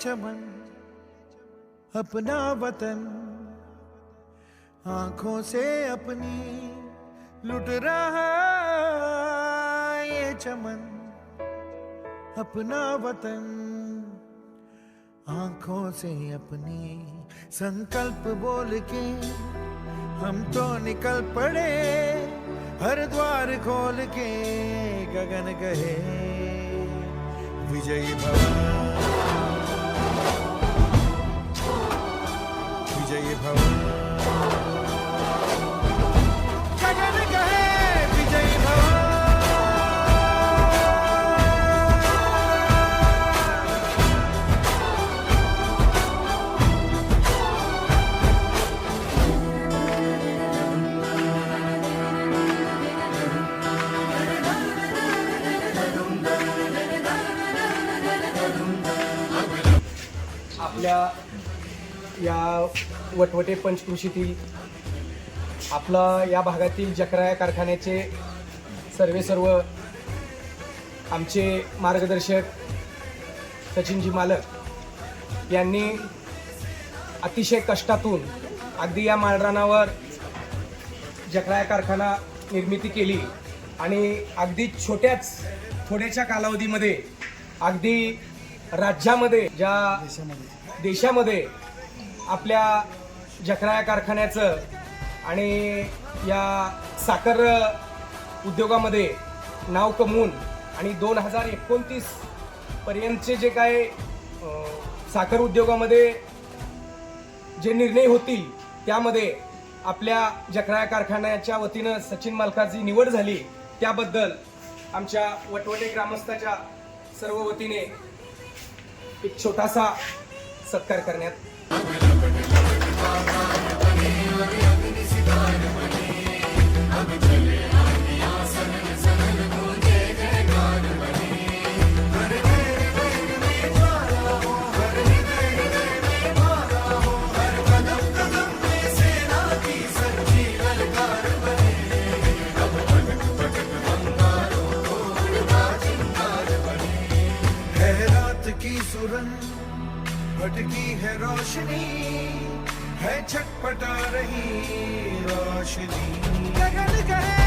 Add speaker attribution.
Speaker 1: चमन, अपना वतन। आँखों से अपनी लुट रहा ये चमन, अपना वतन। आँखों से अपनी संकल्प बोल के हम तो निकल पड़े, हर द्वार खोल के गगन गए विजयी भव
Speaker 2: आपल्या या वटवटे पंचकृषीतील आपला या भागातील जकराया कारखान्याचे सर्वे सर्व आमचे मार्गदर्शक सचिनजी मालक यांनी अतिशय कष्टातून अगदी या माळरानावर जकराया कारखाना निर्मिती केली आणि अगदी छोट्याच थोड्याच्या कालावधीमध्ये अगदी राज्यामध्ये ज्या देशामध्ये आपल्या जखराया कारखान्याचं आणि या साखर उद्योगामध्ये नाव कमवून आणि दोन हजार एकोणतीस पर्यंतचे जे काय साखर उद्योगामध्ये जे निर्णय होतील त्यामध्ये आपल्या जखराया कारखान्याच्या वतीनं सचिन मालकाची निवड झाली. त्याबद्दल आमच्या वटवटे ग्रामस्थाच्या सर्व वतीने एक छोटासा सत्कार करण्यात
Speaker 1: की सुरन भटकी है रोशनी है छटपटा रही रोशनी। गगन कहे